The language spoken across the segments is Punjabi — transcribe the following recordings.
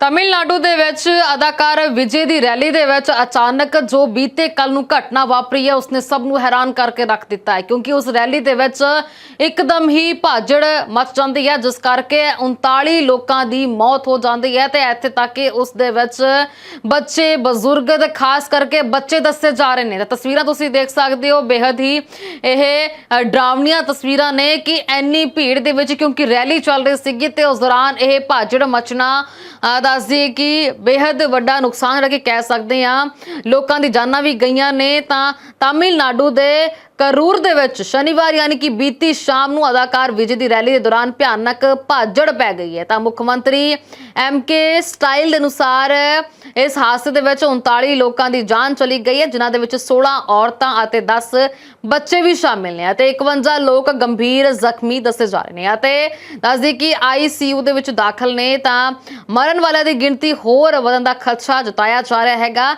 ਤਮਿਲਨਾਡੂ ਦੇ ਵਿੱਚ ਅਦਾਕਾਰ ਵਿਜੇ ਦੀ ਰੈਲੀ ਦੇ ਵਿੱਚ ਅਚਾਨਕ ਜੋ ਬੀਤੇ ਕੱਲ ਨੂੰ ਘਟਨਾ ਵਾਪਰੀ ਹੈ, ਉਸਨੇ ਸਭ ਨੂੰ ਹੈਰਾਨ ਕਰਕੇ ਰੱਖ ਦਿੱਤਾ ਹੈ, ਕਿਉਂਕਿ ਉਸ ਰੈਲੀ ਦੇ ਵਿੱਚ ਇੱਕਦਮ ਹੀ ਭਾਜੜ ਮਚ ਜਾਂਦੀ ਹੈ, ਜਿਸ ਕਰਕੇ 39 ਲੋਕਾਂ ਦੀ ਮੌਤ ਹੋ ਜਾਂਦੀ ਹੈ ਤੇ ਇੱਥੇ ਤੱਕ ਕਿ ਉਸ ਦੇ ਵਿੱਚ ਬੱਚੇ, ਬਜ਼ੁਰਗ ਤੇ ਖਾਸ ਕਰਕੇ ਬੱਚੇ ਦੱਸੇ ਜਾ ਰਹੇ ਨੇ। ਤਾਂ ਤਸਵੀਰਾਂ ਤੁਸੀਂ ਦੇਖ ਸਕਦੇ ਹੋ ਬੇहद ਹੀ ਇਹ ਡਰਾਵਣੀਆਂ ਤਸਵੀਰਾਂ ਨੇ ਕਿ ਐਨੀ ਭੀੜ ਦੇ ਵਿੱਚ ਕਿਉਂਕਿ ਰੈਲੀ ਚੱਲ ਰਹੀ ਸੀਗੀ ਤੇ ਉਸ ਦੌਰਾਨ ਇਹ ਭਾਜੜ ਮਚਣਾ ਅ, ਦੱਸਦੀ ਕਿ ਬੇहद ਵੱਡਾ ਨੁਕਸਾਨ ਜਿਹੜਾ ਕਿ ਕਹਿ ਸਕਦੇ ਆ ਲੋਕਾਂ ਦੀ ਜਾਨਾਂ ਵੀ ਗਈਆਂ ਨੇ ਤਾਂ ਤਾਮਿਲਨਾਡੂ ਦੇ ਕਰੂਰ ਦੇ ਵਿੱਚ ਸ਼ਨੀਵਾਰ ਯਾਨੀ ਕਿ ਬੀਤੀ ਸ਼ਾਮ ਨੂੰ ਅਦਾਕਾਰ ਵਿਜੇ ਦੀ ਰੈਲੀ ਦੇ ਦੌਰਾਨ ਭਿਆਨਕ ਭਾਜੜ ਪੈ ਗਈ ਹੈ। ਤਾਂ ਮੁੱਖ ਮੰਤਰੀ ਐਮਕੇ ਸਟਾਈਲ ਦੇ ਅਨੁਸਾਰ ਇਸ ਹਾਦਸੇ ਦੇ ਵਿੱਚ 39 ਲੋਕਾਂ ਦੀ ਜਾਨ ਚਲੀ ਗਈ ਹੈ, ਜਿਨ੍ਹਾਂ ਦੇ ਵਿੱਚ 16 ਔਰਤਾਂ ਅਤੇ 10 ਬੱਚੇ ਵੀ ਸ਼ਾਮਿਲ ਨੇ ਅਤੇ 51 ਲੋਕ ਗੰਭੀਰ ਜ਼ਖਮੀ ਦੱਸੇ ਜਾ ਰਹੇ ਨੇ ਅਤੇ ਦੱਸਦੀ ਕਿ ਆਈਸੀਯੂ ਦੇ ਵਿੱਚ ਦਾਖਲ ਨੇ ਤਾਂ ਮਰਨ ਵਾਲਿਆਂ ਦੀ ਗਿਣਤੀ ਹੋਰ ਵਧਣ ਦਾ ਖਦਸ਼ਾ ਜਤਾਇਆ ਜਾ ਰਿਹਾ ਹੈਗਾ।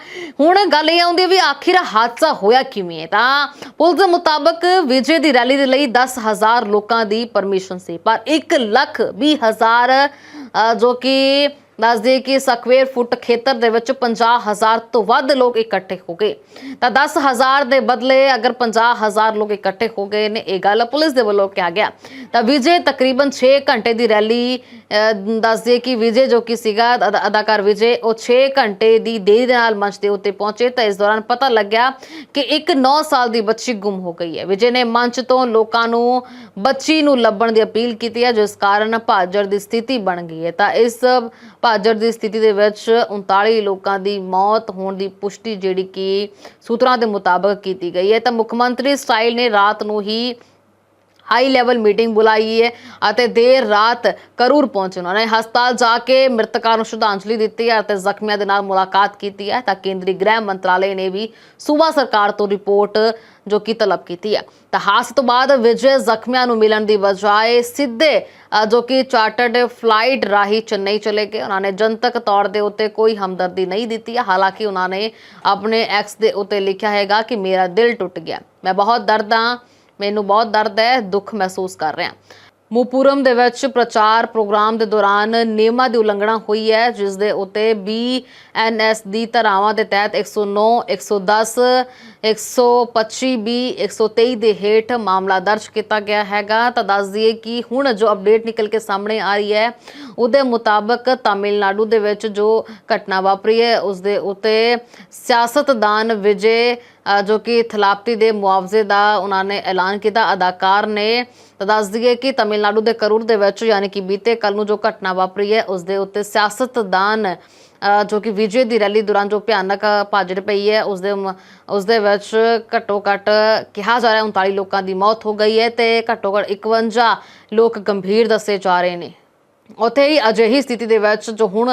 ਹੁਣ ਗੱਲ ਇਹ ਆਉਂਦੀ ਹੈ ਵੀ ਆਖਿਰ ਹਾਦਸਾ ਹੋਇਆ ਕਿਵੇਂ ਹੈ। ਤਾਂ ਪੁਲਿਸ ਮੁਤਾਬਕ ਵਿਜੇ ਦੀ ਰੈਲੀ ਦੇ ਲਈ 10000 ਲੋਕਾਂ ਦੀ ਪਰਮਿਸ਼ਨ ਸੀ। ਪਰ 1 ਲੱਖ 20 ਹਜ਼ਾਰ ਜੋ ਕਿ ਦੱਸਦੇ ਕਿ ਸਕਵੇਅਰ ਫੁੱਟ ਖੇਤਰ ਦੇ ਵਿੱਚ 50000 ਤੋਂ ਵੱਧ ਲੋਕ ਇਕੱਠੇ ਹੋ ਗਏ। ਤਾਂ 10000 ਦੇ ਬਦਲੇ ਅਗਰ 50000 ਲੋਕ ਇਕੱਠੇ ਹੋ ਗਏ ਨੇ, ਇਹ ਗੱਲ ਪੁਲਿਸ ਦੇ ਵੱਲੋਂ ਕਿਹਾ ਗਿਆ। ਤਾਂ ਵਿਜੇ ਤਕਰੀਬਨ 6 ਘੰਟੇ ਦੀ ਰੈਲੀ ਦੱਸਦੇ ਕਿ ਵਿਜੇ ਜੋ ਕਿ ਸੀਗਾ ਅਦਾ- ਅਦਾਕਾਰ ਵਿਜੇ, ਉਹ 6 ਘੰਟੇ ਦੀ ਦੇਰੀ ਦੇ ਨਾਲ ਮੰਚ ਦੇ ਉੱਤੇ ਪਹੁੰਚੇ ਤਾਂ ਇਸ ਦੌਰਾਨ ਪਤਾ ਲੱਗਿਆ ਕਿ ਇੱਕ 9 ਸਾਲ ਦੀ ਬੱਚੀ ਗੁੰਮ ਹੋ ਗਈ ਹੈ। ਵਿਜੇ ਨੇ ਮੰਚ ਤੋਂ ਲੋਕਾਂ ਨੂੰ, ਬੱਚੀ ਨੂੰ ਲੱਭਣ ਦੀ ਅਪੀਲ ਕੀਤੀ ਹੈ ਜਿਸ ਕਾਰਨ ਭਾਜੜ ਦੀ ਸਥਿਤੀ ਬਣ ਗਈ ਹੈ। ਤਾਂ ਇਸ ਭਾਜੜ ਦੀ ਸਥਿਤੀ ਦੇ ਵਿੱਚ 39 ਲੋਕਾਂ ਦੀ ਮੌਤ ਹੋਣ ਦੀ ਪੁਸ਼ਟੀ ਜਿਹੜੀ ਕਿ ਸੂਤਰਾਂ ਦੇ ਮੁਤਾਬਕ ਕੀਤੀ ਗਈ ਹੈ। ਤਾਂ ਮੁੱਖ ਮੰਤਰੀ ਸਟਾਈਲ ਨੇ ਰਾਤ ਨੂੰ ਹੀ ਹਾਈ ਲੈਵਲ ਮੀਟਿੰਗ ਬੁਲਾਈ ਹੈ ਅਤੇ ਦੇਰ ਰਾਤ ਕਰੂਰ ਪਹੁੰਚੇ ਉਹਨਾਂ ਨੇ ਹਸਪਤਾਲ ਜਾ ਕੇ ਮ੍ਰਿਤਕਾਂ ਨੂੰ ਸ਼ਰਧਾਂਜਲੀ ਦਿੱਤੀ ਹੈ ਅਤੇ ਜ਼ਖਮੀਆਂ ਦੇ ਨਾਲ ਮੁਲਾਕਾਤ ਕੀਤੀ ਹੈ ਤਾਂ ਕੇਂਦਰੀ ਗ੍ਰਹਿ ਮੰਤਰਾਲੇ ਨੇ ਵੀ ਸੂਬਾ ਸਰਕਾਰ ਤੋਂ ਰਿਪੋਰਟ ਜੋ ਕਿ ਤਲਬ ਕੀਤੀ ਹੈ। ਤਾਂ ਹਾਦਸੇ ਤੋਂ ਬਾਅਦ ਵਿਜੇ ਜ਼ਖਮੀਆਂ ਨੂੰ ਮਿਲਣ ਦੀ ਬਜਾਏ ਸਿੱਧੇ ਜੋ ਕਿ ਚਾਰਟਰਡ ਫਲਾਈਟ ਰਾਹੀਂ ਚੇਨਈ ਚਲੇ ਗਏ। ਉਹਨਾਂ ਨੇ ਜਨਤਕ ਤੌਰ ਦੇ ਉੱਤੇ ਕੋਈ ਹਮਦਰਦੀ ਨਹੀਂ ਦਿੱਤੀ ਹੈ। ਹਾਲਾਂਕਿ ਉਹਨਾਂ ਨੇ ਆਪਣੇ ਐਕਸ ਦੇ ਉੱਤੇ ਲਿਖਿਆ ਹੈਗਾ ਕਿ ਮੇਰਾ ਦਿਲ ਟੁੱਟ ਗਿਆ। ਮੈਂ ਬਹੁਤ ਦਰਦ ਹਾਂ। ਮੈਨੂੰ ਬਹੁਤ ਦਰਦ ਹੈ, ਦੁੱਖ ਮਹਿਸੂਸ ਕਰ ਰਿਹਾ। ਮੂਪੁਰਮ ਦੇ ਵਿੱਚ ਪ੍ਰਚਾਰ ਪ੍ਰੋਗਰਾਮ ਦੇ ਦੌਰਾਨ ਨਿਯਮਾਂ ਦੀ ਉਲੰਘਣਾ ਹੋਈ ਹੈ ਜਿਸ ਦੇ ਉੱਤੇ ਬੀਐਨਐਸ ਦੀ ਧਾਰਾਵਾਂ ਦੇ ਤਹਿਤ 109 110 125 ਬੀ 123 ਦੇ ਹੇਠ ਮਾਮਲਾ ਦਰਜ ਕੀਤਾ ਗਿਆ ਹੈਗਾ। ਤਾਂ ਦੱਸ ਦਈਏ ਕਿ ਹੁਣ ਜੋ ਅਪਡੇਟ ਨਿਕਲ ਕੇ ਸਾਹਮਣੇ ਆ ਰਹੀ ਹੈ, ਉਹਦੇ ਮੁਤਾਬਕ ਤਾਮਿਲਨਾਡੂ ਦੇ ਵਿੱਚ ਜੋ ਘਟਨਾ ਵਾਪਰੀ ਹੈ, ਉਸ ਦੇ ਉੱਤੇ ਸਿਆਸਤਦਾਨ ਵਿਜੇ ਜੋ ਕਿ ਥਲਾਪਤੀ ਦੇ ਮੁਆਵਜ਼ੇ ਦਾ ਉਹਨਾਂ ਨੇ ਐਲਾਨ ਕੀਤਾ, ਅਦਾਕਾਰ ਨੇ। ਤਾਂ ਦੱਸ ਦਈਏ ਕਿ ਤਾਮਿਲਨਾਡੂ ਦੇ ਕਰੂਰ ਦੇ ਵਿੱਚ ਯਾਨੀ ਕਿ ਬੀਤੇ ਕੱਲ ਨੂੰ ਜੋ ਘਟਨਾ ਵਾਪਰੀ ਹੈ, ਉਸ ਦੇ ਉੱਤੇ ਸਿਆਸਤਦਾਨ ਜੋ ਕਿ ਵਿਜੇ ਦੀ ਰੈਲੀ ਦੌਰਾਨ ਜੋ ਭਿਆਨਕ ਭਾਜੜ ਪਈ ਹੈ, ਉਸ ਦੇ ਉਸ ਦੇ ਵਿੱਚ ਘੱਟੋ ਘੱਟ ਕਿਹਾ ਜਾ ਰਿਹਾ 39 ਲੋਕਾਂ ਦੀ ਮੌਤ ਹੋ ਗਈ ਹੈ ਤੇ ਘੱਟੋ ਘੱਟ 51 ਲੋਕ ਗੰਭੀਰ ਦੱਸੇ ਜਾ ਰਹੇ ਨੇ। ਉੱਥੇ ਹੀ ਅਜਿਹੀ ਸਥਿਤੀ ਦੇ ਵਿੱਚ ਜੋ ਹੁਣ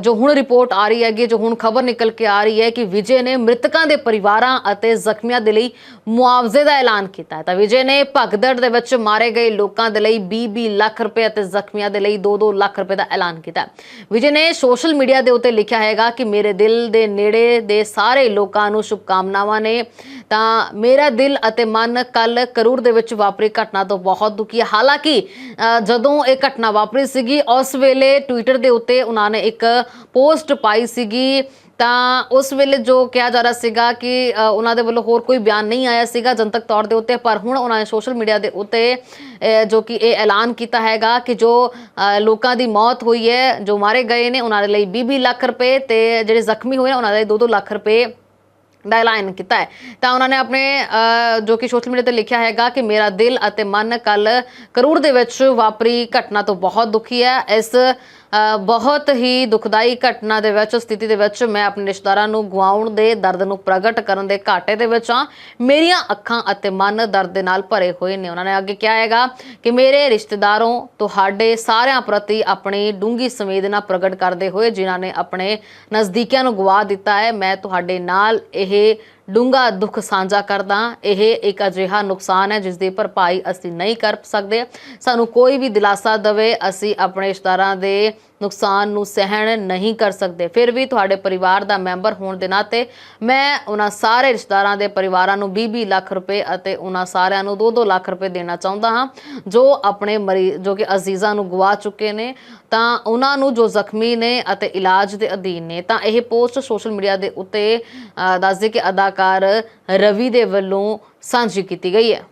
ਜੋ ਹੁਣ ਰਿਪੋਰਟ ਆ ਰਹੀ ਹੈਗੀ ਜੋ ਹੁਣ ਖਬਰ ਨਿਕਲ ਕੇ ਆ ਰਹੀ ਹੈ ਕਿ ਵਿਜੇ ਨੇ ਮ੍ਰਿਤਕਾਂ ਦੇ ਪਰਿਵਾਰਾਂ ਅਤੇ ਜ਼ਖਮੀਆਂ ਦੇ ਲਈ ਮੁਆਵਜ਼ੇ ਦਾ ਐਲਾਨ ਕੀਤਾ ਹੈ। ਤਾਂ ਵਿਜੇ ਨੇ ਭਗਦੜ ਦੇ ਵਿੱਚ ਮਾਰੇ ਗਏ ਲੋਕਾਂ ਦੇ ਲਈ 20 ਲੱਖ ਰੁਪਏ ਅਤੇ ਜ਼ਖਮੀਆਂ ਦੇ ਲਈ 2-2 ਲੱਖ ਰੁਪਏ ਦਾ ਐਲਾਨ ਕੀਤਾ ਵਿਜੇ ਨੇ ਸੋਸ਼ਲ ਮੀਡੀਆ ਦੇ ਉੱਤੇ ਲਿਖਿਆ ਹੈਗਾ ਕਿ ਮੇਰੇ ਦਿਲ ਦੇ ਨੇੜੇ ਦੇ ਸਾਰੇ ਲੋਕਾਂ ਨੂੰ ਸ਼ੁਭਕਾਮਨਾਵਾਂ ਨੇ। ਤਾਂ ਮੇਰਾ ਦਿਲ ਅਤੇ ਮਨ ਕੱਲ ਕਰੂਰ ਦੇ ਵਿੱਚ ਵਾਪਰੀ ਘਟਨਾ ਤੋਂ ਬਹੁਤ ਦੁਖੀ ਹੈ। ਹਾਲਾਂਕਿ ਜਦੋਂ ਇਹ ਘਟਨਾ ਵਾਪਰੀ ਸੀਗੀ। ਉਸ ਵੇਲੇ ਟਵਿੱਟਰ ਦੇ ਉੱਤੇ ਉਹਨਾਂ ਨੇ ਇੱਕ ਪੋਸਟ ਪਾਈ ਸੀਗੀ। ਤਾਂ ਉਸ ਵੇਲੇ ਜੋ ਕਿਹਾ ਜਾ ਰਿਹਾ ਸੀਗਾ ਕਿ ਉਹਨਾਂ ਦੇ ਵੱਲੋਂ ਹੋਰ ਕੋਈ ਬਿਆਨ ਨਹੀਂ ਆਇਆ ਸੀਗਾ ਜਨਤਕ ਤੌਰ ਦੇ ਉੱਤੇ। ਪਰ ਹੁਣ ਉਹਨਾਂ ਨੇ ਸੋਸ਼ਲ ਮੀਡੀਆ ਦੇ ਉੱਤੇ ਅ, ਜੋ ਕਿ ਇਹ ਐਲਾਨ ਕੀਤਾ ਹੈਗਾ ਕਿ ਜੋ ਅ, ਲੋਕਾਂ ਦੀ ਮੌਤ ਹੋਈ ਹੈ ਜੋ ਮਾਰੇ ਗਏ ਨੇ ਉਹਨਾਂ ਦੇ ਲਈ 20 ਲੱਖ ਰੁਪਏ ਤੇ ਜਿਹੜੇ ਜ਼ਖਮੀ ਹੋਏ ਉਹਨਾਂ ਦੇ 2-2 ਲੱਖ ਰੁਪਏ ਦਾ ਐਲਾਨ ਕੀਤਾ ਹੈ। ਤਾਂ ਉਹਨਾਂ ਨੇ ਆਪਣੇ ਅ, ਜੋ ਕਿ ਸੋਸ਼ਲ ਮੀਡੀਆ ਤੇ ਲਿਖਿਆ ਹੈਗਾ ਕਿ ਮੇਰਾ ਦਿਲ ਅਤੇ ਮਨ ਕੱਲ ਕਰੂਰ ਦੇ ਵਿੱਚ ਵਾਪਰੀ ਘਟਨਾ ਤੋਂ ਬਹੁਤ ਦੁਖੀ ਹੈ। ਇਸ ਬਹੁਤ ਹੀ ਦੁਖਦਾਈ ਘਟਨਾ ਦੇ ਵਿੱਚ, ਸਥਿਤੀ ਦੇ ਵਿੱਚ ਮੈਂ ਆਪਣੇ ਰਿਸ਼ਤੇਦਾਰਾਂ ਨੂੰ ਗਵਾਉਣ ਦੇ ਦਰਦ ਨੂੰ ਪ੍ਰਗਟ ਕਰਨ ਦੇ ਘਾਟੇ ਦੇ ਵਿੱਚ ਹਾਂ। ਮੇਰੀਆਂ ਅੱਖਾਂ ਅਤੇ ਮਨ ਦਰਦ ਦੇ ਨਾਲ ਭਰੇ ਹੋਏ ਨੇ। ਉਹਨਾਂ ਨੇ ਅੱਗੇ ਕਿਹਾ ਹੈਗਾ ਕਿ ਮੇਰੇ ਰਿਸ਼ਤੇਦਾਰੋਂ ਤੁਹਾਡੇ ਸਾਰਿਆਂ ਪ੍ਰਤੀ ਆਪਣੀ ਡੂੰਗੀ ਸੰਵੇਦਨਾ ਪ੍ਰਗਟ ਕਰਦੇ ਹੋਏ ਜਿਨ੍ਹਾਂ ਨੇ ਆਪਣੇ ਨਜ਼ਦੀਕਿਆਂ ਨੂੰ ਗਵਾ ਦਿੱਤਾ ਹੈ, ਮੈਂ ਤੁਹਾਡੇ ਨਾਲ ਇਹ ਡੂੰਗਾ ਦੁੱਖ ਸਾਂਝਾ ਕਰਦਾ ਇਹ ਇੱਕ ਅਜਿਹਾ ਨੁਕਸਾਨ ਹੈ ਜਿਸ ਦੀ ਭਰਪਾਈ ਅਸੀਂ ਨਹੀਂ ਕਰ ਸਕਦੇ। ਸਾਨੂੰ ਕੋਈ ਵੀ ਦਿਲਾਸਾ ਦੇਵੇ, ਅਸੀਂ ਆਪਣੇ ਰਿਸ਼ਤੇਦਾਰਾਂ ਦੇ ਨੁਕਸਾਨ ਨੂੰ ਸਹਿਣ ਨਹੀਂ ਕਰ ਸਕਦੇ। ਫਿਰ ਵੀ ਤੁਹਾਡੇ ਪਰਿਵਾਰ ਦਾ ਮੈਂਬਰ ਹੋਣ ਦੇ ਨਾਤੇ ਮੈਂ ਉਹਨਾਂ ਸਾਰੇ ਰਿਸ਼ਤੇਦਾਰਾਂ ਦੇ ਪਰਿਵਾਰਾਂ ਨੂੰ 20-20 ਲੱਖ ਰੁਪਏ ਅਤੇ ਉਹਨਾਂ ਸਾਰਿਆਂ ਨੂੰ 2-2 ਲੱਖ ਰੁਪਏ ਦੇਣਾ ਚਾਹੁੰਦਾ ਹਾਂ। ਜੋ ਆਪਣੇ ਮਰੀ ਜੋ ਕਿ ਅਜ਼ੀਜ਼ਾਂ ਨੂੰ ਗਵਾ ਚੁੱਕੇ ਨੇ ਤਾਂ ਉਹਨਾਂ ਨੂੰ ਜੋ ਜ਼ਖਮੀ ਨੇ ਅਤੇ ਇਲਾਜ ਦੇ ਅਧੀਨ ਨੇ ਤਾਂ ਇਹ ਪੋਸਟ ਸੋਸ਼ਲ ਮੀਡੀਆ ਦੇ ਉੱਤੇ ਅ, ਦੱਸਦੇ ਕਿ ਅਦਾਕਾਰ ਰਵੀ ਦੇ ਵੱਲੋਂ ਸਾਂਝੀ ਕੀਤੀ ਗਈ ਹੈ।